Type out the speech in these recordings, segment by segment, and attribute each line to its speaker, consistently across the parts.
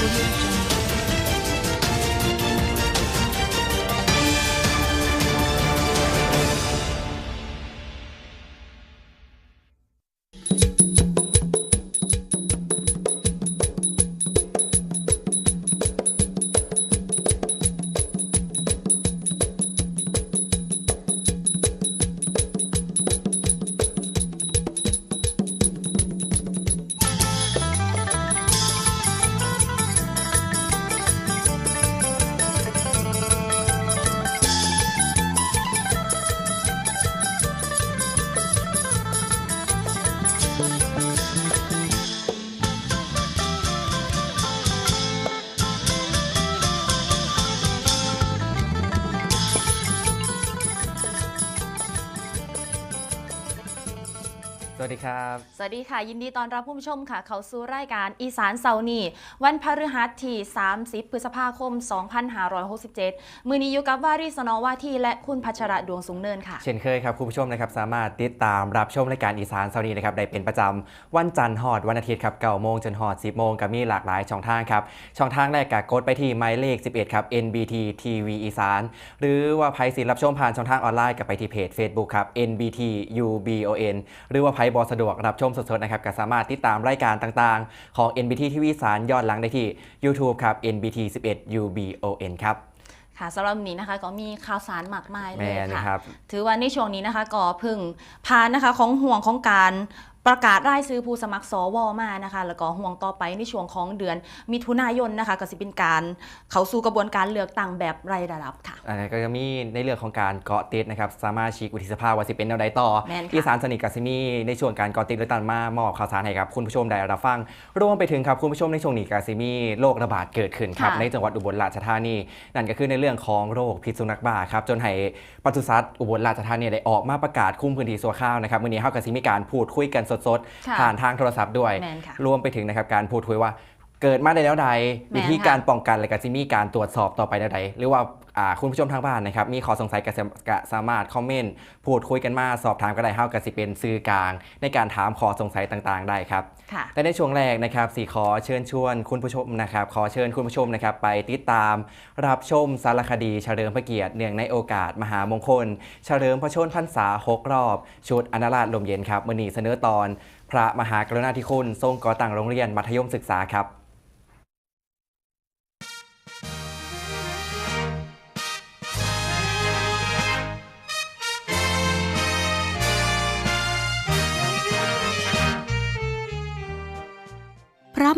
Speaker 1: Removed. วัสดีครับ
Speaker 2: สวัสดีค่ะ ยินดีต้อนรับผู้ชมค่ะ เข้าสู่รายการอีสานเสาร์นีวันพฤหัสที่ 30 พฤษภาคม 2567 มือนี้อยู่กับวารีสนอว่าที่และคุณพัชระดวงสูงเนินค่ะ
Speaker 1: เช่นเคยครับคุณผู้ชมนะครับสามารถติดตามรับชมรายการอีสานเสาร์นี้นะครับได้เป็นประจำวันจันทร์หอดวันอาทิตย์ครับเก้าโมงจนหอด 10 โมงกับมีหลากหลายช่องทางครับช่องทางแรกกกดไปที่หมายเลข 11 ครับ NBT TV อีสานหรือว่าไพ่สิรับชมผ่านช่องทางออนไลน์กับไปที่เพจ Facebook ครับ NBT UBON หรือว่าไพ่บอสะดวกรับชมสดๆนะครับก็สามารถติดตามรายการต่างๆ ของ NBT TV อีสานย้อนหลังได้ที่ YouTube ครับ NBT 11 UBON ครับ
Speaker 2: ค่ะสำหรับวันนี้นะคะก็มีข่าวสารมากมายเล
Speaker 1: แม่
Speaker 2: ย
Speaker 1: นะค
Speaker 2: ค่ะ
Speaker 1: รับ
Speaker 2: ถือว่าในช่วงนี้นะคะก็เพึ่งพานนะคะของห่วงของการ ประกาศรายซื้อผู้สมัครสวมานะคะแล้วก็ห่วงต่อไปในช่วงของเดือนมิถุนายนนะคะก็จะเป็นการเข้าสู่กระบวนการเลือกตั้งแบบรายระดับค่ะ
Speaker 1: อันนั้นก็จะมีในเรื่องของการเกาะติดนะครับสามารถชีกวุฒิสภาว่าสิเป็นแนวใดต่อ
Speaker 2: แม่นค่ะ
Speaker 1: ที่สารสนิทกับซิมีในช่วงการเกาะติดเลือกตั้งมามอบข่าวสารให้กับคุณผู้ชมได้รับฟัง รวมไปถึงครับคุณผู้ชมในช่วงนี้กับซิมีโรคระบาดเกิดขึ้นครับ
Speaker 2: ค่ะ
Speaker 1: ในจังหวัดอุบลราชธานี นั่นก็คือในเรื่องของโรคพิษสุนัขบ้าครับจนให้ปศุสัตว์อุบลราชธานีได้ออกมาประกาศคุมพื้นที่สัวข้าวนะครับวันนี้เฮากับซิมีการพูดคุยกันสด
Speaker 2: ค่ะ
Speaker 1: ๆผ่านทางโทรศัพท์ด้วย
Speaker 2: แม่นค่ะ
Speaker 1: รวมไปถึงนะครับการพูดคุยว่าเกิดมาได้แล้วใด
Speaker 2: แม่น
Speaker 1: วิธี
Speaker 2: ค่ะ
Speaker 1: การป้องกันและก็จะมีการตรวจสอบต่อไปแล้วใดหรือว่าอ่า คุณผู้ชมทางบ้านนะครับ มีข้อสงสัยก็สามก็สามารถคอมเมนต์พูดคุยกันมาสอบถามก็ได้เฮากับสิเป็นสื่อกลาง ในการถามข้อสงสัยต่างๆ ได้ครับ
Speaker 2: ค่ะ
Speaker 1: และในช่วงแรกนะครับสีขอเชิญชวนคุณผู้ชมนะครับ ขอเชิญคุณผู้ชมนะครับ ไปติดตามรับชมสารคดีเฉลิมพระเกียรติเนื่องในโอกาสมหามงคล เฉลิมพระชนมพรรษา6รอบ ชุดอนาราชลมเย็นครับมือนีเสนอตอน พระมหากรุณาธิคุณทรงก่อตั้งโรงเรียนมัธยมศึกษาครับ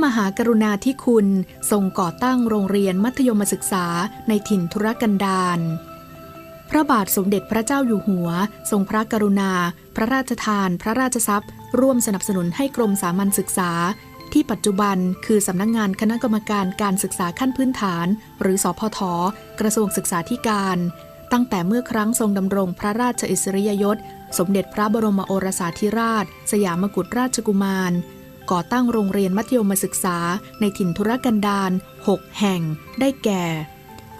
Speaker 3: มหากรุณาธิคุณทรงก่อตั้งโรงเรียนมัธยมศึกษาในถิ่นทุรกันดารพระบาทสมเด็จพระเจ้าอยู่หัว ทรงพระกรุณา พระราชทาน พระราชทรัพย์ ร่วมสนับสนุนให้กรมสามัญศึกษา ที่ปัจจุบันคือสำนักงงานคณะกรรมการการศึกษาขั้นพื้นฐาน หรือสพท กระทรวงศึกษาธิการ ตั้งแต่เมื่อครั้งทรงดำรงพระราชอิสริยยศ สมเด็จพระบรมโอรสาธิราช สยามกุฎราชกุมาร ก่อตั้งโรงเรียนมัธยมศึกษาในถิ่นทุรกันดาร6 แห่ง ได้แก่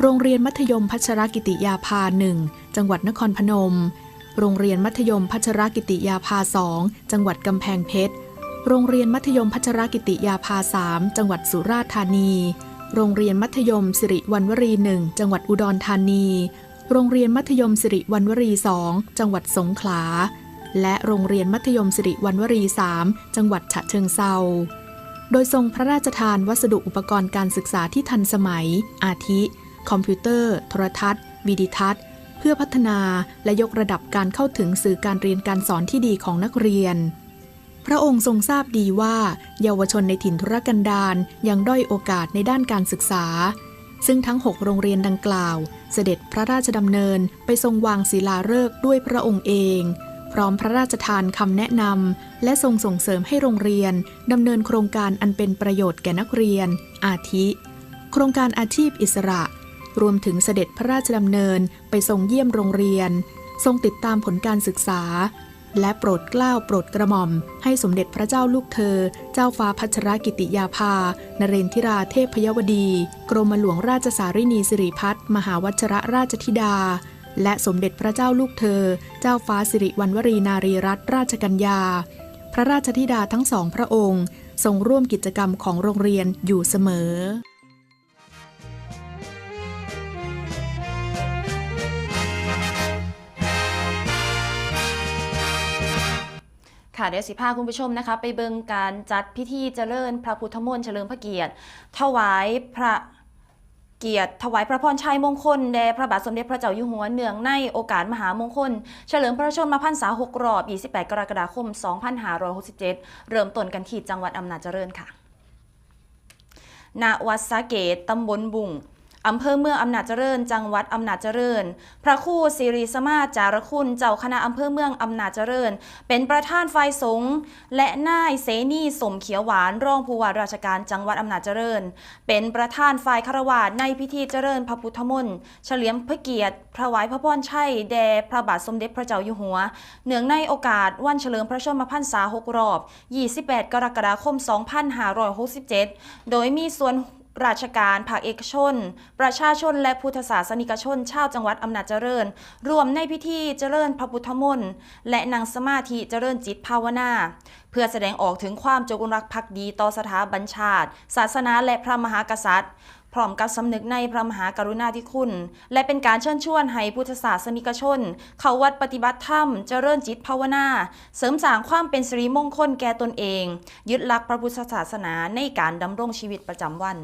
Speaker 3: โรงเรียนมัธยมพัชรกิติยาภาหนึ่งจังหวัดนครพนม โรงเรียนมัธยมพัชรกิติยาภาสองจังหวัดกำแพงเพชร โรงเรียนมัธยมพัชรกิติยาภาสามจังหวัดสุราษฎร์ธานี โรงเรียนมัธยมสิริวันวรีหนึ่งจังหวัดอุดรธานี โรงเรียนมัธยมสิริวันวรีสองจังหวัดสงขลา และโรงเรียนมัธยมสิริวันวรีสามจังหวัดฉะเชิงเซา โดยทรงพระราชทานวัสดุอุปกรณ์การศึกษาที่ทันสมัย อาทิ คอมพิวเตอร์ โทรทัศน์ วิดิทัศน์ เพื่อพัฒนาและยกระดับการเข้าถึงสื่อการเรียนการสอนที่ดีของนักเรียน พระองค์ทรงทราบดีว่า เยาวชนในถิ่นทุรกันดารยังด้อยโอกาสในด้านการศึกษาซึ่งทั้ง 6 โรงเรียนดังกล่าว เสด็จพระราชดำเนินไปทรงวางศิลาฤกษ์ด้วยพระองค์เอง พร้อมพระราชทานคำแนะนำและทรงส่งเสริมให้โรงเรียนดำเนินโครงการอันเป็นประโยชน์แก่นักเรียน อาทิ โครงการอาชีพอิสระ รวมถึงเสด็จพระราชดำเนินไปทรงเยี่ยมโรงเรียน ทรงติดตามผลการศึกษา และโปรดเกล้าโปรดกระหม่อม ให้สมเด็จพระเจ้าลูกเธอ เจ้าฟ้าพัชรกิติยาภานเรนทิราเทพยวดี กรมหลวงราชสารินีสิริพัฒมหาวัชรราชธิดา และสมเด็จพระเจ้าลูกเธอ เจ้าฟ้าสิริวัณวรีนารีรัตนราชกัญญา พระราชธิดาทั้งสองพระองค์ทรงร่วมกิจกรรมของโรงเรียนอยู่เสมอ
Speaker 2: ค่ะเดี๋ยวสิพาคุณผู้ชมนะคะ ไปเบิงการจัดพิธีเจริญพระพุทธมนต์เฉลิมพระเกียรติถวายพระ เกียรติถวายพระพรชัยมงคลแด่พระบาทสมเด็จพระเจ้าอยู่หัวเนื่องในโอกาสมหามงคล เฉลิมพระชนมพรรษา6รอบ 28 กรกฎาคม 2567 เริ่มต้นกันที่จังหวัดอำนาจเจริญค่ะณวัดสะเกตตำบลบุ่ง อำเภอเมืองอำนาจเจริญ จังหวัดอำนาจเจริญ พระครูสิริสมาจารคุณ เจ้าคณะอำเภอเมืองอำนาจเจริญ เป็นประธานฝ่ายสงฆ์และนายเสนีสมเขียวหวานรองผู้ว่าราชการจังหวัดอำนาจเจริญ เป็นประธานฝ่ายคารวาสในพิธีเจริญพระพุทธมนต์เฉลียมพระเกียรติถวายพระพรชัยแด่พระบาทสมเด็จพระเจ้าอยู่หัว เนื่องในโอกาสวันเฉลิมพระชนมพรรษา 6 รอบ 28 กรกฎาคม 2567 โดยมีส่วน ราชการ ภาคเอกชน ประชาชนและพุทธศาสนิกชน ชาวจังหวัดอำนาจเจริญ รวมในพิธีเจริญพระพุทธมนต์และนั่งสมาธิเจริญจิตภาวนา เพื่อแสดงออกถึงความจงรักภักดีต่อสถาบันชาติ ศาสนาและพระมหากษัตริย์พร้อมกับสำนึกในพระมหากรุณาธิคุณ และเป็นการเชิญชวนให้พุทธศาสนิกชน เข้าวัดปฏิบัติธรรมเจริญจิตภาวนา เสริมสร้างความเป็นสิริมงคลแก่ตนเอง ยึดหลักพระพุทธศาสนาในการดำรงชีวิตประจำวัน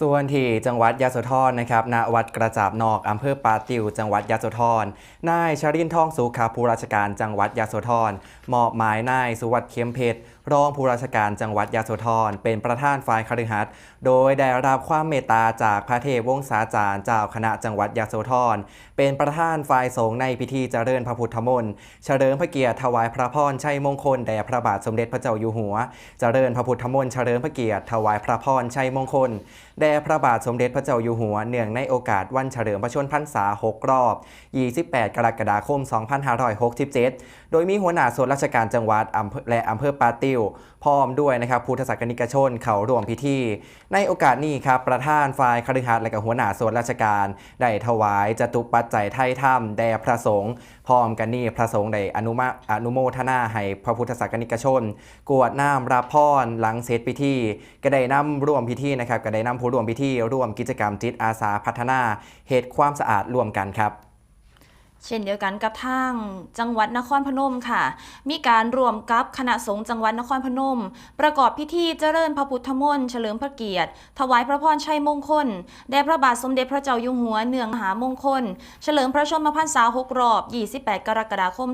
Speaker 1: ส่วนที่จังหวัดยะโสธรนะครับณวัดกระจาบนอกอำเภอปาติว จังหวัดยะโสธร นายชรินทองสุขาผู้ราชการจังหวัดยะโสธรมอบหมายนายสุวัสดิ์เข้มเพชร รองผู้ราชการจังหวัดยะโสธรเป็นประธานฝ่ายคฤหัสถ์โดยได้รับความเมตตาจากพระเทพวงศาจารย์เจ้าคณะจังหวัดยะโสธรเป็นประธานฝ่ายสงฆ์ในพิธีเจริญพระพุทธมนต์เฉลิมพระเกียรติถวายพระพรชัยมงคลแด่พระบาทสมเด็จพระเจ้าอยู่หัว เจริญพระพุทธมนต์เฉลิมพระเกียรติถวายพระพรชัยมงคลแด่พระบาทสมเด็จพระเจ้าอยู่หัวเนื่องในโอกาสวันเฉลิมพระชนพรรษา 6 รอบ 28 กรกฎาคม 2567 โดยมีหัวหน้าส่วนราชการจังหวัดและอำเภอปาติวพร้อมด้วยนะครับพุทธศาสนิกชนเขาร่วมพิธี ในโอกาสนี้ครับประธานฝ่ายคฤหัสถ์และก็หัวหน้าส่วนราชการ ได้ถวายจตุปัจจัยไทยธรรมแด่พระสงฆ์พร้อมกันนี้พระสงฆ์ได้อนุมาอนุโมทนาให้พระพุทธศาสนิกชน กวดน้ำรับพรหลังเสร็จพิธีก็ได้นำร่วมพิธีนะครับก็ได้นำผู้ร่วมพิธีร่วมกิจกรรมจิตอาสาพัฒนาเหตุความสะอาดร่วมกันครับ
Speaker 2: เช่นเดียวกันกับทางจังหวัดนครพนมค่ะ มีการรวมกับคณะสงฆ์จังหวัดนครพนม ประกอบพิธีเจริญพระพุทธมนต์เฉลิมพระเกียรติ ถวายพระพรชัยมงคล แด่พระบาทสมเด็จพระเจ้าอยู่หัวเนืองมหามงคล เฉลิมพระชนมพรรษา6รอบ 28 กรกฎาคม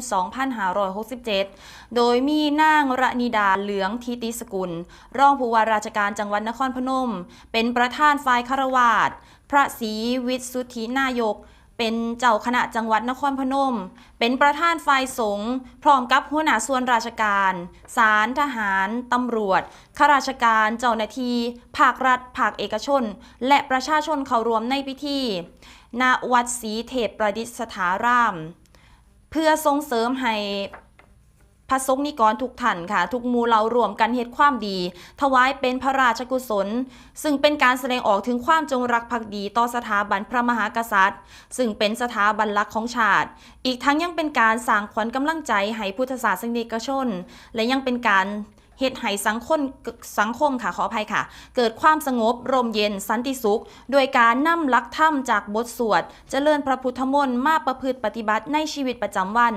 Speaker 2: 2567 โดยมีนางระนิดาเหลืองทีติสกุล รองผู้ว่าราชการจังหวัดนครพนม เป็นประธานฝ่ายคารวาสพระศรีวิสุทธินายก เป็นเจ้าคณะจังหวัดนครพนม เป็นประธานฝ่ายสงฆ์พร้อมกับหัวหน้าส่วนราชการศาลทหารตำรวจข้าราชการเจ้าหน้าที่ภาครัฐ ภาคเอกชน และประชาชนเข้ารวมในพิธีณวัดศรีเทพประดิษฐาราม เพื่อส่งเสริมให้ พระสงฆ์นิกรทุกท่านค่ะ ทุกมูเรารวมกันเหตุความดี ถวายเป็นพระราชกุศล ซึ่งเป็นการแสดงออกถึงความจงรักภักดีต่อสถาบันพระมหากษัตริย์ ซึ่งเป็นสถาบันหลักของชาติ อีกทั้งยังเป็นการสร้างขวัญกำลังใจให้พุทธศาสนิกชน และยังเป็นการ เหตุให้สังคมสังคมค่ะขออภัยค่ะ เกิดความสงบร่มเย็นสันติสุข โดยการนำลักธรรมจากบทสวด เจริญพระพุทธมนต์มาประพฤติปฏิบัติในชีวิตประจำวัน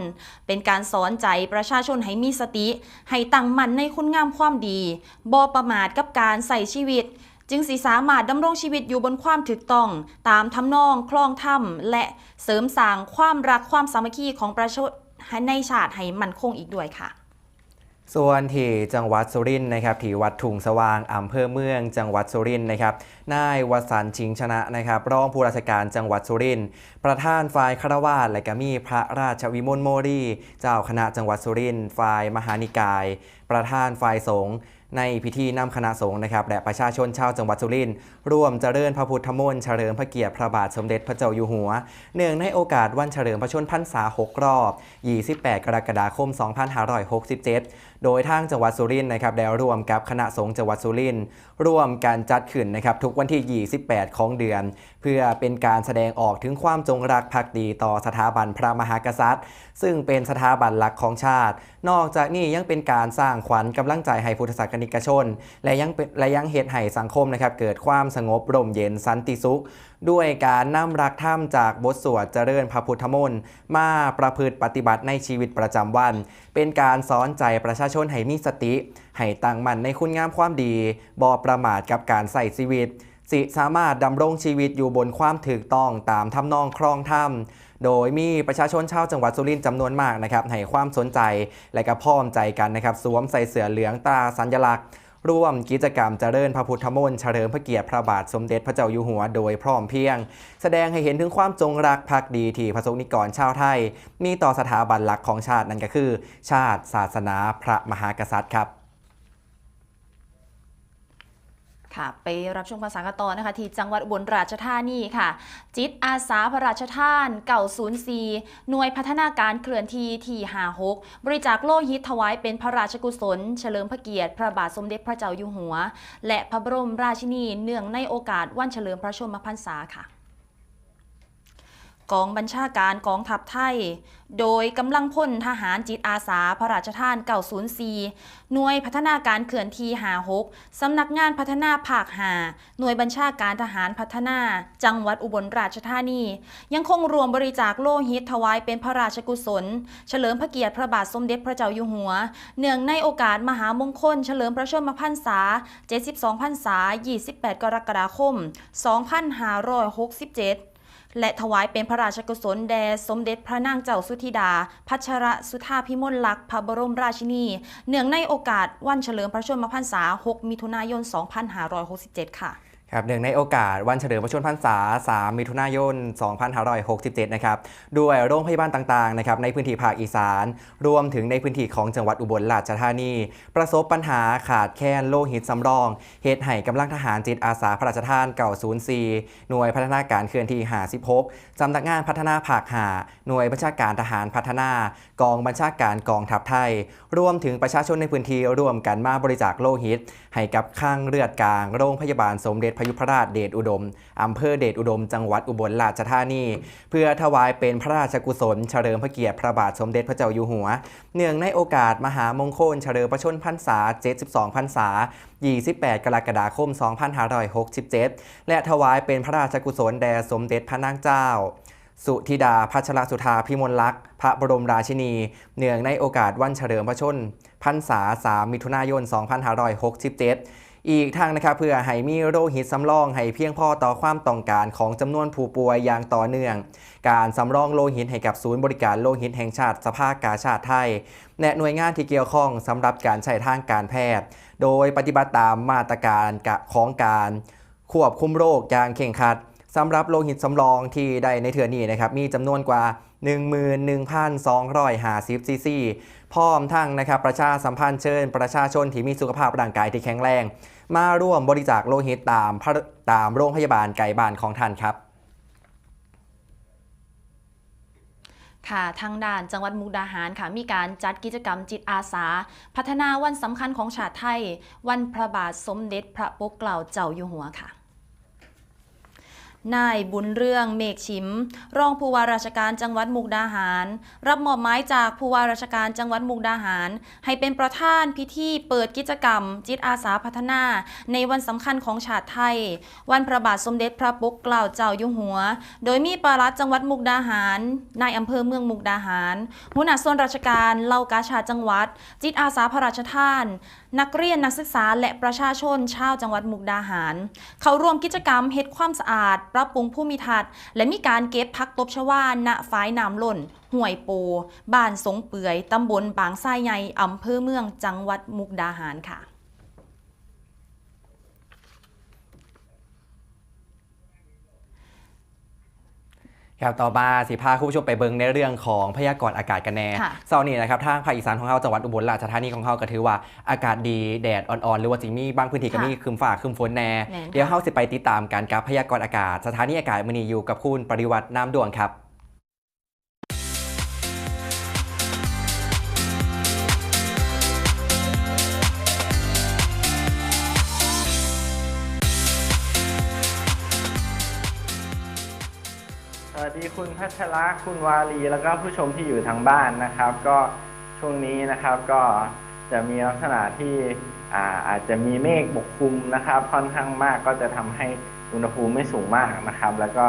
Speaker 2: เป็นการสอนใจประชาชนให้มีสติ ให้ตั้งมั่นในคุณงามความดีบ่ประมาทกับการใส่ชีวิตจึงสิสามารถดำรงชีวิตอยู่บนความถูกต้อง ตามทำนองคลองธรรมและเสริมสร้างความรักความสามัคคีของประชาชนในชาติให้มั่นคงอีกด้วยค่ะ
Speaker 1: ส่วนที่จังหวัดสุรินทร์นะครับที่วัดถุงสว่างอำเภอเมือง จังหวัดสุรินทร์นะครับนายวสันชิงชนะนะครับรองผู้ราชการจังหวัดสุรินทร์ประธานฝ่ายคารวาสและก็มีพระราชวิมลโมรีเจ้าคณะจังหวัดสุรินทร์ฝ่ายมหานิกาย ประธานฝ่ายสงฆ์ในพิธีนำคณะสงฆ์นะครับและประชาชนชาวจังหวัดสุรินทร์ร่วมเจริญพระพุทธมนต์เฉลิมพระเกียรติพระบาทสมเด็จพระเจ้าอยู่หัว เนื่องในโอกาสวันเฉลิมพระชนมพรรษา 6 รอบ 28 กรกฎาคม 2567 โดยทางจังหวัดสุรินทร์นะครับได้ร่วมกับคณะสงฆ์จังหวัดสุรินทร์ร่วมการจัดขึ้นนะครับทุกวันที่ 28 ของเดือน เพื่อเป็นการแสดงออกถึงความจงรักภักดีต่อสถาบันพระมหากษัตริย์ ซึ่งเป็นสถาบันหลักของชาติ นอกจากนี้ยังเป็นการสร้างขวัญกำลังใจให้พุทธศาสนิกชน และยังและยังเหตุให้สังคมนะครับเกิดความสงบร่มเย็นสันติสุข ด้วยการนำรักธรรมจากบทสวดเจริญพระพุทธมนต์มาประพฤติปฏิบัติในชีวิตประจำวัน เป็นการสอนใจประชาชนให้มีสติ ให้ตั้งมั่นในคุณงามความดีบอประมาทกับการใส่ชีวิต สิสามารถดำรงชีวิตอยู่บนความถูกต้องตามทำนองครองธรรมโดยมีประชาชนชาวจังหวัดสุรินทร์จำนวนมากนะครับให้ความสนใจและก็พร้อมใจกันนะครับสวมใส่เสื้อเหลืองตราสัญลักษณ์ ร่วมกิจกรรมเจริญพระพุทธมนต์เฉลิมพระเกียรติพระบาทสมเด็จพระเจ้าอยู่หัวโดยพร้อมเพรียง แสดงให้เห็นถึงความจงรักภักดีที่พระสงฆ์นิกรชาวไทย มีต่อสถาบันหลักของชาตินั่นก็คือ ชาติศาสนาพระมหากษัตริย์ครับ
Speaker 2: ค่ะ ไปรับชมภาษากนต่อนะคะ ที่จังหวัดอุบลราชธานีค่ะ จิตอาสาพระราชทานเก่าศูนย์ซีหน่วยพัฒนาการเคลื่อนที่ที่หาหกบริจาคโลหิตถวายเป็นพระราชกุศล เฉลิมพระเกียรติ พระบาทสมเด็จพระเจ้าอยู่หัว และพระบรมราชินีเนื่องในโอกาสวันเฉลิมพระชนมพรรษาค่ะ กองบัญชาการกองทัพไทย โดยกำลังพลทหารจิตอาสาพระราชทาน 904 หน่วยพัฒนาการเขื่อนทีหา6สำนักงานพัฒนาภาคหา หน่วยบัญชาการทหารพัฒนา จังหวัดอุบลราชธานี ยังคงรวมบริจาคโลหิตถวายเป็นพระราชกุศล เฉลิมพระเกียรติพระบาทสมเด็จพระเจ้าอยู่หัว เนื่องในโอกาสมหามงคล เฉลิมพระชนมพรรษา 72 พรรษา 28 กรกฎาคม 2567 และถวายเป็นพระราชกุศลแด่สมเด็จพระนางเจ้าสุธิดา พัชรสุธาพิมลลักษณ์พระบรมราชินี เนื่องในโอกาสวันเฉลิมพระชนมพรรษา 6 มิถุนายน 2567 ค่ะ
Speaker 1: ครับเนื่งในโอกาสวันเฉลิมพระชนมพรรษา 3 มิถุนายน 2567 นะครับ ด้วยโรงพยาบาลต่างๆ นะครับในพื้นที่ภาคอีสาน รวมถึงในพื้นที่ของจังหวัดอุบลราชธานี ประสบปัญหาขาดแคลนโลหิตสำรอง เหตุให้กำลังทหารจิตอาสาพระราชทานเก่า04 หน่วยพัฒนาการเคลื่อนที่ 56 สำนักงานพัฒนาภาคหาหน่วยบัญชาการทหารพัฒนา กองบัญชาการกองทัพไทย รวมถึงประชาชนในพื้นที่ร่วมกันมาบริจาคโลหิต ให้กับข้างเลือดกลาง โรงพยาบาลสมเด็จพยุพราชเดชอุดม อำเภอเดชอุดม จังหวัดอุบลราชธานี เพื่อถวายเป็นพระราชกุศลเฉลิมพระเกียรติพระบาทสมเด็จพระเจ้าอยู่หัว เนื่องในโอกาสมหามงคลเฉลิมพระชนพรรษา 72 พรรษา 28 กรกฎาคม 2567 และถวายเป็นพระราชกุศลแด่สมเด็จพระนางเจ้าสุธิดาพัชรสุธาพิมลลักษณ์พระบรมราชินี เนื่องในโอกาสวันเฉลิมพระชนพรรษา 3 มิถุนายน 2567 อีกทางนะครับเพื่อให้มีโรคหิตสำรองให้เพียงพอต่อความต้องการของจำนวนผู้ป่วยอย่างต่อเนื่อง การสำรองโลหิตให้กับศูนย์บริการโลหิตแห่งชาติสภากาชาติไทยและหน่วยงานที่เกี่ยวข้องสำหรับการใช้ทางการแพทย์ โดยปฏิบัติตามมาตรการของการควบคุมโรคอย่างเข่งคัดสำหรับโลหิตสำรองที่ได้ในเถื่อนี้นะครับมีจำนวนกว่า 11,250ซีซีพร้อมทั้งนะครับประชาสัมพันธ์เชิญประชาชนที่มีสุขภาพร่างกายที่แข็งแรง มาร่วมบริจาคโลหิตตามพระตามโรงพยาบาลไก่บ้านของท่านครับ
Speaker 2: ค่ะทางด้านจังหวัดมุกดาหารค่ะมีการจัดกิจกรรมจิตอาสา พัฒนาวันสำคัญของชาติไทย วันพระบาทสมเด็จพระปกเกล้าเจ้าอยู่หัวค่ะ นายบุญเรื่องเมฆชิม รองผู้ว่าราชการจังหวัดมุกดาหาร รับมอบหมายจากผู้ว่าราชการจังหวัดมุกดาหาร ให้เป็นประธานพิธีเปิดกิจกรรม จิตอาสาพัฒนา ในวันสำคัญของชาติไทย วันพระบาทสมเด็จพระปกเกล้าเจ้าอยู่หัว โดยมีปลัดจังหวัดมุกดาหารนายอำเภอเมืองมุกดาหารหัวหน้าส่วนราชการเล่ากาชาจังหวัด จิตอาสาพระราชทาน นักเรียนนักศึกษาและประชาชนชาวจังหวัดมุกดาหาร เขาร่วมกิจกรรมเฮ็ดความสะอาด ปรับปรุงภูมิทัศน์ และมีการเก็บพักตบชวาณฝายน้ำล่นห่วยโป บ้านสงเปื่อยตำบลบางไทรใหญ่อำเภอเมืองจังหวัดมุกดาหารค่ะ
Speaker 1: ครับต่อมาสิพาคุณผู้ชมไปเบิงในเรื่องของพยากรณ์อากาศกันแน่
Speaker 2: ค่ะ
Speaker 1: เช้านี้นะครับทางภาคอีสานของเราจังหวัดอุบลราชธานีของเราก็ถือว่าอากาศดีแดดอ่อนๆหรือว่าจิมีบางพื้นที่ก็มีครึมฟ้าครึมฝนแน่
Speaker 2: แน่นค่ะ
Speaker 1: เดี๋ยวเราสิไปติดตามการกับพยากรณ์อากาศ สถานีอากาศมือนีอยู่กับคุณปริวัติน้ำดวงครับ
Speaker 4: คุณพัชระคุณวาลีแล้วก็ผู้ชมที่อยู่ทางบ้านนะครับ ก็ช่วงนี้นะครับก็จะมีลักษณะที่อาอาจจะมีเมฆปกคลุมนะครับ ค่อนข้างมากก็จะทำให้อุณหภูมิไม่สูงมากนะครับ แล้วก็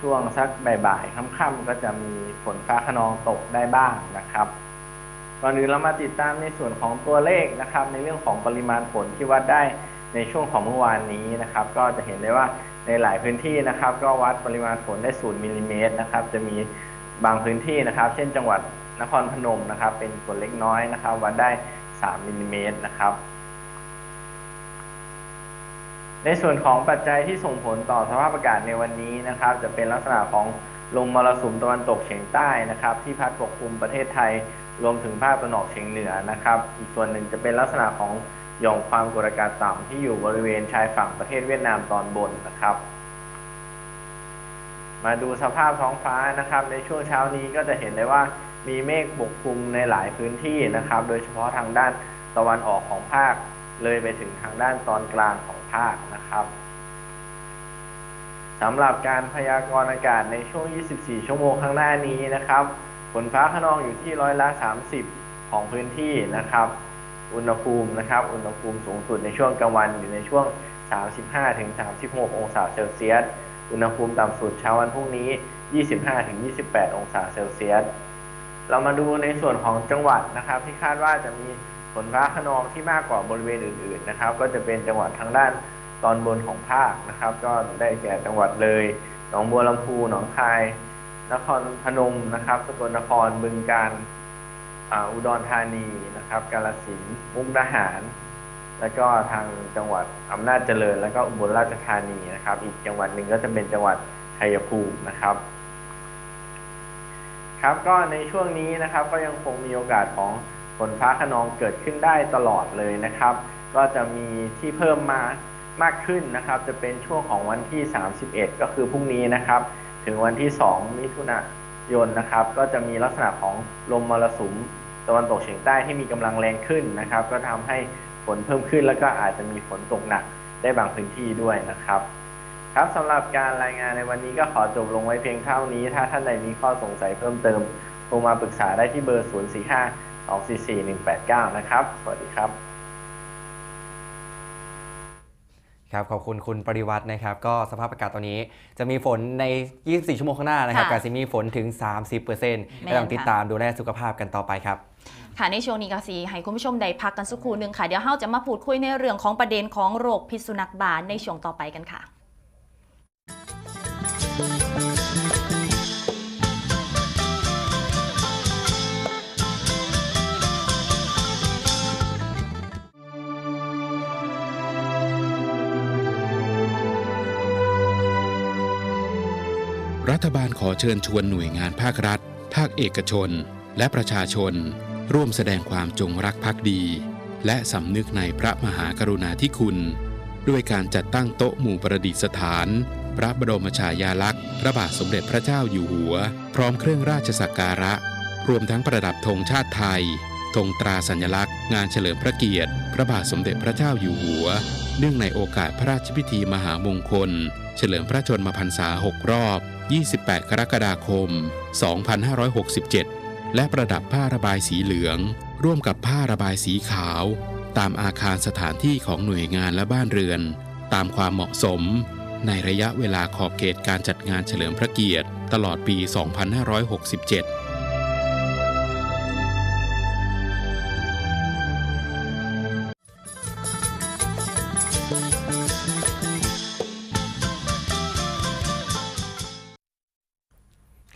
Speaker 4: ช่วงสักบ่ายๆค่ำๆก็จะมีฝนฟ้าขนองตกได้บ้างนะครับก่อนอื่นเรามาติดตามในส่วนของตัวเลขนะครับ ในเรื่องของปริมาณฝนที่วัดได้ในช่วงของเมื่อวานนี้นะครับ ก็จะเห็นได้ว่า ในหลายพื้นที่นะครับ ก็วัดปริมาณฝนได้0มิลลิเมตรนะครับ จะมีบางพื้นที่นะครับ เช่นจังหวัดนครพนมนะครับ เป็นฝนเล็กน้อยนะครับ วัดได้ 3มิลลิเมตรนะครับ ในส่วนของปัจจัยที่ส่งผลต่อสภาพอากาศในวันนี้นะครับ จะเป็นลักษณะของลมมรสุมตะวันตกเฉียงใต้นะครับ ที่พัดปกคลุมประเทศไทยรวมถึงภาคตะวันออกเฉียงเหนือนะครับ อีกส่วนหนึ่งจะเป็นลักษณะของ หย่อมความกดอากาศต่ำที่อยู่บริเวณชายฝั่งประเทศเวียดนามตอนบนนะครับ มาดูสภาพท้องฟ้านะครับ ในช่วงเช้านี้ก็จะเห็นได้ว่ามีเมฆปกคลุมในหลายพื้นที่นะครับ โดยเฉพาะทางด้านตะวันออกของภาค เลยไปถึงทางด้านตอนกลางของภาคนะครับสำหรับการพยากรณ์อากาศในช่วง 24 ชั่วโมงข้างหน้านี้นะครับฝนฟ้าขนองอยู่ที่ร้อยละ 30 ของพื้นที่นะครับ อุณหภูมินะครับ อุณหภูมิสูงสุดในช่วงกลางวันอยู่ในช่วง 35-36 องศาเซลเซียส อุณหภูมิต่ำสุดเช้าวันพรุ่งนี้ 25-28 องศาเซลเซียส เรามาดูในส่วนของจังหวัดนะครับ ที่คาดว่าจะมีฝนฟ้าขนองที่มากกว่าบริเวณอื่น ๆ นะครับ ก็จะเป็นจังหวัดทางด้านตอนบนของภาคนะครับ ก็ได้แก่จังหวัดเลย หนองบัวลำพู หนองคาย นครพนมนะครับ สกลนคร บึงกาฬ อุดรธานีนะครับกาฬสินมุกดาหาร แล้วก็ทางจังหวัดอำนาจเจริญ แล้วก็อุบลราชธานีนะครับ อีกจังหวัดหนึ่งก็จะเป็นจังหวัดชัยภูมินะครับ ครับก็ในช่วงนี้นะครับก็ยังคงมีโอกาสของฝนฟ้าขนองเกิดขึ้นได้ตลอดเลยนะครับ ก็จะมีที่เพิ่มมามากขึ้นนะครับ จะเป็นช่วงของวันที่ 31 ก็คือพรุ่งนี้นะครับ ถึงวันที่ 2 มิถุนายนนะครับ ก็จะมีลักษณะของลมมรสุมะวันตกเฉียงใต้ที่มีกำลังแรงขึ้นนะครับ ก็ทำให้ฝนเพิ่มขึ้นแล้วก็อาจจะมีฝนตกหนักได้บางพื้นที่ด้วยนะครับ ครับสำหรับการรายงานในวันนี้ก็ขอจบลงไว้เพียงเท่านี้ ถ้าท่านใดมีข้อสงสัยเพิ่มเติมโทรมาปรึกษาได้ที่เบอร์ 045 244 189 นะครับ สวัสดีครับ
Speaker 1: ครับขอบคุณคุณปริวัตินะครับ ก็สภาพอากาศตอนนี้จะมีฝนใน 24 ชั่วโมงข้างหน้านะครับ
Speaker 2: ค่ะ
Speaker 1: กาจะมีฝนถึง 30%เปอร์เซ็นต์
Speaker 2: แม่น
Speaker 1: ต้องติด
Speaker 2: ค่ะ
Speaker 1: ตามดูแลสุขภาพกันต่อไปครับ
Speaker 2: ค่ะในช่วงนี้ก็สีให้คุณผู้ชมได้พักกันสักครู่หนึ่งค่ะ เดี๋ยวเราจะมาพูดคุยในเรื่องของประเด็นของโรคพิษสุนัขบาในช่วงต่อไปกันค่ะ
Speaker 5: ฐบาลขอเชิญชวนหน่วยงานภาครัฐ ภาคเอกชน และประชาชน ร่วมแสดงความจงรักภักดี และสำนึกในพระมหากรุณาธิคุณ ด้วยการจัดตั้งโต๊ะหมู่ประดิษฐาน พระบรมฉายาลักษณ์ พระบาทสมเด็จพระเจ้าอยู่หัว พร้อมเครื่องราชสักการะ รวมทั้งประดับธงชาติไทยธงตราสัญลักษณ์ งานเฉลิมพระเกียรติ พระบาทสมเด็จพระเจ้าอยู่หัว เนื่องในโอกาสพระราชพิธีมหามงคล เฉลิมพระชนมพรรษา 6 รอบ 28 กรกฎาคม 2567 และประดับผ้าระบายสีเหลือง ร่วมกับผ้าระบายสีขาว ตามอาคารสถานที่ของหน่วยงานและบ้านเรือน ตามความเหมาะสม ในระยะเวลาขอบเขตการจัดงานเฉลิมพระเกียรติ ตลอดปี 2567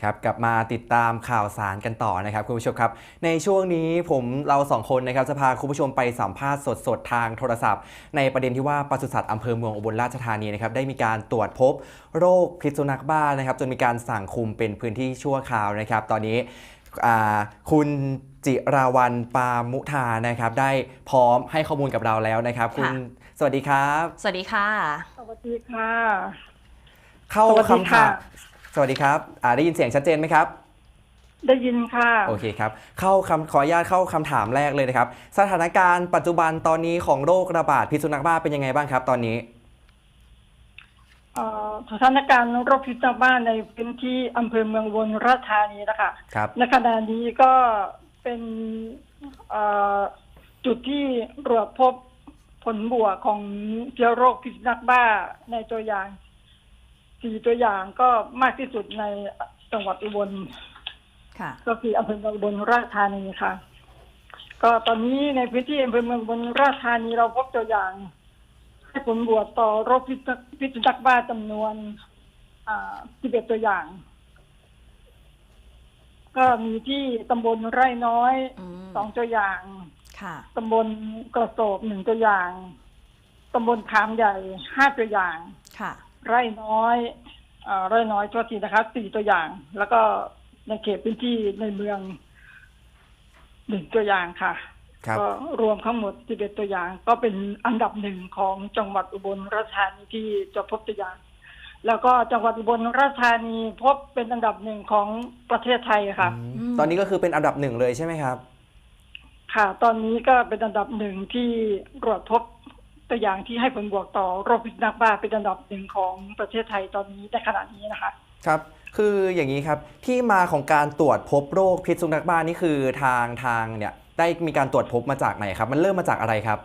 Speaker 1: ครับกลับมาติดตามข่าวสารกันต่อนะครับคุณผู้ชมครับ ในช่วงนี้ผมเราสองคนนะครับจะพาคุณผู้ชมไปสัมภาษณ์สดๆ ทางโทรศัพท์ ในประเด็นที่ว่าปศุสัตว์อำเภอเมืองอุบลราชธานีนะครับได้มีการตรวจพบโรคพิษสุนัขบ้านะครับจนมีการสั่งคุมเป็นพื้นที่ชั่วคราวนะครับ ตอนนี้อ่าคุณจิราวันปามุทานะครับ ได้พร้อมให้ข้อมูลกับเราแล้วนะครับ คุณ
Speaker 2: ค่ะ
Speaker 1: สวัสดีครับ
Speaker 2: สวัสดีค่ะ
Speaker 6: สวัสดีค่ะ
Speaker 1: เข้า
Speaker 6: สวัสดี
Speaker 1: คำถา
Speaker 6: ค่ะ
Speaker 1: ม สวัสดีครับอ่าได้ยินเสียงชัดเจนไหมครับ
Speaker 6: ได้ยินค่ะ
Speaker 1: โอเคครับ เข้าคำขออนุญาตเข้าคำถามแรกเลยนะครับ สถานการณ์ปัจจุบันตอนนี้ของโรคระบาดพิษสุนัขบ้าเป็นยังไงบ้างครับ ตอนนี้
Speaker 6: เอ่อสถานการณ์โรคพิษสุนัขบ้าในพื้นที่อำเภอเมืองอุบนราชธานีนะคะ
Speaker 1: ครับ
Speaker 6: ในขณะนี้ก็เป็นเอ่อจุดที่ตรวจพบผลบวกของเชื้อโรคพิษสุนัขบ้าในตัวอย่าง สี่ตัวอย่างก็มากที่สุดในจังหวัดอุบล
Speaker 2: ค่ะ
Speaker 6: ก็คืออำเภอเมืองอุบลราชธานีค่ะ ก็ตอนนี้ในพื้นที่อำเภอเมืองอุบลราชธานีเราพบตัวอย่าง ให้ผลบวกต่อโรคพิษพิษสุนัขบ้าจำนวนอ่า11ตัวอย่าง ก็มีที่ตำบลไร่น้อย
Speaker 2: อืม
Speaker 6: สองตัวอย่าง
Speaker 2: ค่ะ
Speaker 6: ตำบลกระโสบหนึ่งตัวอย่างตำบลขามใหญ่ห้าตัวอย่าง
Speaker 2: ค่ะ
Speaker 6: ไร่น้อยเอ่อไร่น้อยตัวทีนะคะสี่ตัวอย่าง แล้วก็ในเขตพื้นที่ในเมืองหนึ่งตัวอย่างค่ะ
Speaker 1: ครับ
Speaker 6: ก็รวมทั้งหมด 11 ตัวอย่าง ก็เป็นอันดับหนึ่งของจังหวัดอุบลราชธานีที่จะพบตัวอย่าง แล้วก็จังหวัดอุบลราชธานีพบเป็นอันดับหนึ่งของประเทศไทยค่ะ
Speaker 1: อืมตอนนี้ก็คือเป็นอันดับหนึ่งเลยใช่ไหมครับ
Speaker 6: ค่ะ ตอนนี้ก็เป็นอันดับหนึ่งที่ตรวจพบ ตัวอย่างที่ให้ผลบวกต่อโรคพิษสุนัขบ้าเป็นอันดับหนึ่งของประเทศไทยตอนนี้ในขณะนี้นะคะ
Speaker 1: ครับ คืออย่างนี้ครับที่มาของการตรวจพบโรคพิษสุนัขบ้านี่คือทางทางเนี่ยได้มีการตรวจพบมาจากไหนครับ มันเริ่มมาจากอะไรครับ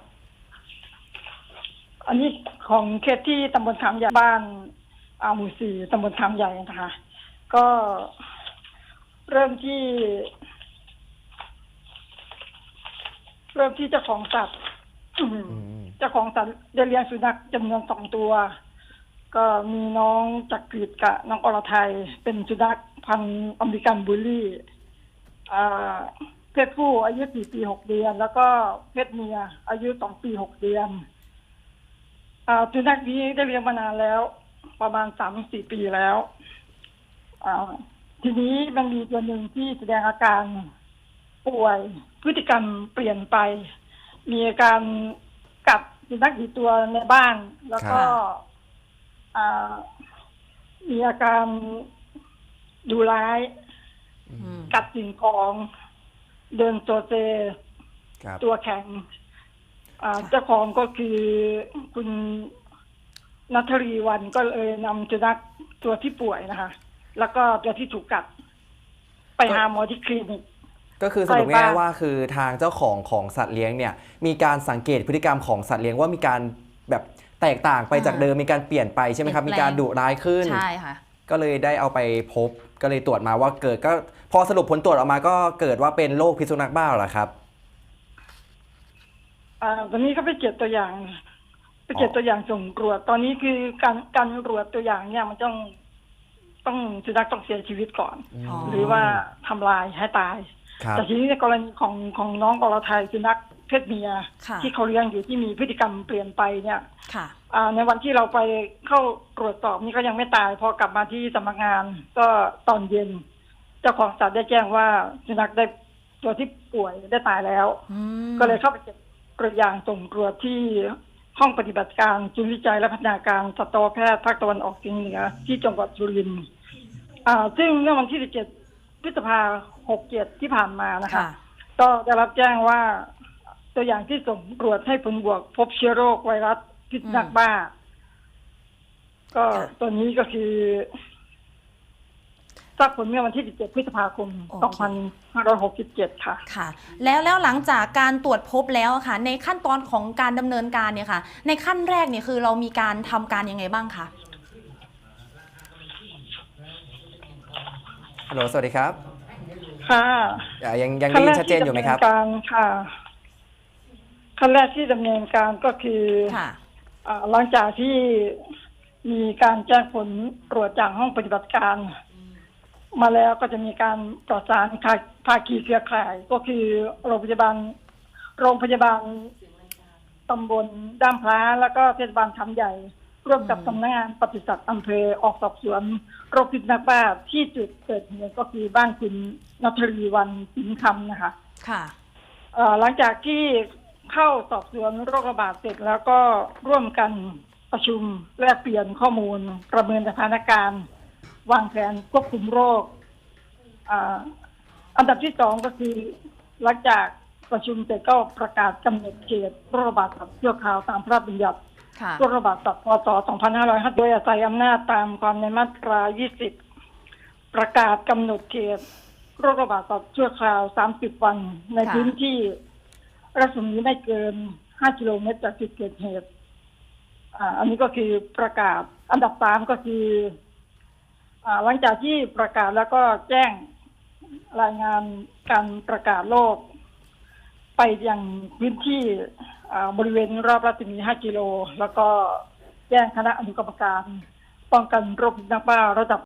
Speaker 6: อันนี้ของเคสที่ตำบลขามใหญ่บ้านอาหมู่สี่ตำบลขามใหญ่นะคะ ก็เริ่มที่ เริ่มที่เจ้าของสัตว์
Speaker 1: อืม
Speaker 6: เจ้าของสัตว์ได้เลี้ยงสุนัขจำนวนสองตัว ก็มีน้องจักรีดกับน้องอรไทยเป็นสุนัขพันธุ์อเมริกันบูลลี่เพศผู้อายุสี่ปีหกเดือน แล้วก็เพศเมีย อายุสองปีหกเดือนสุนัขนี้ได้เลี้ยงมานานแล้ว ประมาณสามสี่ปีแล้วทีนี้มันมีตัวหนึ่งที่แสดงอาการป่วยพฤติกรรมเปลี่ยนไป มีอาการ สุนัขอีกตัวในบ้าน แล้วก็
Speaker 2: ครับ
Speaker 6: อ่ามีอาการดูร้าย
Speaker 2: อืม
Speaker 6: กัดสิ่งของ เดินตัวเซ
Speaker 1: ครับ
Speaker 6: ตัวแข็งอ่าเจ้าของก็คือคุณนัทรีวันก็เลยนำสุนัขตัวที่ป่วยนะคะ แล้วก็ตัวที่ถูกกัด ไปหาหมอที่คลินิก
Speaker 1: ก็คือสรุป
Speaker 6: ใช่
Speaker 1: ง่าย
Speaker 6: ปะ
Speaker 1: ๆว่าคือทางเจ้าของของสัตว์เลี้ยงเนี่ยมีการสังเกตพฤติกรรมของสัตว์เลี้ยงว่ามีการแบบแตกต่างไปจาก
Speaker 2: อ่า
Speaker 1: เดิมมีการเปลี่ยนไปใช่ไหมครับ
Speaker 2: เปลี่
Speaker 1: มี
Speaker 2: ยนแปลง
Speaker 1: การดุร้ายขึ้น
Speaker 2: ใช่ค่ะ
Speaker 1: ก็เลยได้เอาไปพบก็เลยตรวจมาว่าเกิดก็พอสรุปผลตรวจออกมาก็เกิดว่าเป็นโรคพิษสุนัขบ้าเหรอครับ
Speaker 6: อ่าตอนนี้เขาไปเก็บตัวอย่าง ไปเก็บ
Speaker 1: อ๋อ
Speaker 6: ตัวอย่างส่งตรวจตอนนี้คือการการตรวจตัวอย่างเนี่ยมันต้องต้องสุนัขต้องเสียชีวิตก่อน
Speaker 2: อ๋อ
Speaker 6: หรือว่าทำลายให้ตาย
Speaker 1: ครับ
Speaker 6: แต่ทีนี้ในกรณีของของน้องอรไทยสุนัขเพศเมีย
Speaker 2: ค่ะ
Speaker 6: ที่เขาเลี้ยงอยู่ที่มีพฤติกรรมเปลี่ยนไปเนี่ย
Speaker 2: ค่ะ
Speaker 6: อ่าในวันที่เราไปเข้าตรวจสอบนี่ก็ยังไม่ตาย พอกลับมาที่สำนักงานก็ตอนเย็น เจ้าของสัตว์ได้แจ้งว่าสุนัขได้ตัวที่ป่วยได้ตายแล้ว
Speaker 2: อืม
Speaker 6: ก็เลยเข้าไปเก็บตัวอย่างส่งตรวจที่ห้องปฏิบัติการศูนย์วิจัยและพัฒนาการสัตวแพทย์ภาคตะวันออกเฉียงเหนือที่จังหวัดสุรินทร์อ่าซึ่งเมื่อวันที่ 17 พฤษภาหกเจ็ดที่ผ่านมานะคะ
Speaker 2: ค่ะ
Speaker 6: ก็ได้รับแจ้งว่าตัวอย่างที่ส่งตรวจให้ผลบวก พบเชื้อโรคไวรัสพิษสุนัขบ้า ก็
Speaker 2: ค่ะ
Speaker 6: ตัวนี้ก็คือทราบผลเมื่อวันที่ 17 พฤษภาคม 2567 ค่ะ
Speaker 2: ค่ะ แล้วแล้วหลังจากการตรวจพบแล้วอะค่ะ ในขั้นตอนของการดำเนินการเนี่ยค่ะ ในขั้นแรกเนี่ยคือเรามีการทำการยังไงบ้างคะ
Speaker 1: ฮัลโหลสวัสดีครับ
Speaker 6: ค่ะ
Speaker 1: อ่ายังยังได้ยินชัดเจนอยู่ไหมครับ
Speaker 6: ขั้นแรกที่ดำเนินการค่ะขั้นแรกที่ดำเนินการก็คือ
Speaker 2: ค่ะ
Speaker 6: อ่าหลังจากที่มีการแจ้งผลตรวจจากห้องปฏิบัติการ มาแล้วก็จะมีการประสานภาภาคีเครือข่าย ก็คือโรงพยาบาล โรงพยาบาลตำบลด้ามพระแล้วก็เทศบาลคำใหญ่ ร่วมกับ
Speaker 2: อืม
Speaker 6: สำนักงานปศุสัตว์อำเภอออกสอบสวนโรคพิษสุนัขบ้าที่จุดเกิดเหตุก็คือบ้านคุณนัทรีวันสินคำนะคะ
Speaker 2: ค่ะ
Speaker 6: เอ่อหลังจากที่เข้าสอบสวนโรคระบาดเสร็จแล้วก็ร่วมกันประชุมแลกเปลี่ยนข้อมูล ประเมินสถานการณ์ วางแผนควบคุมโรคอ่าอันดับที่สองก็คือหลังจากประชุมเสร็จก็ประกาศกำหนดเขตโรคระบาดสัตว์ชั่วคราวตามพระราชบัญญัติ
Speaker 2: ค่ะ
Speaker 6: โรคระบาดตับพศ2550โดยอาศัยอำนาจตามความในมาตรา 20 ประกาศกำหนดเขตโรคระบาดตับชั่วคราว 30 วัน ใน
Speaker 2: ค่ะ
Speaker 6: พื้นที่รัศมีไม่เกิน 5 กิโลเมตรจากจุดเกิดเหตุอ่าอันนี้ก็คือประกาศ อันดับสามก็คืออ่าหลังจากที่ประกาศแล้วก็แจ้งรายงานการประกาศโรคไปยังพื้นที่อ่า บริเวณรอบรัศมี 5 กิโล แล้วก็แจ้งคณะอนุกรรมการ ป้องกันโรคนักบ้าระดับ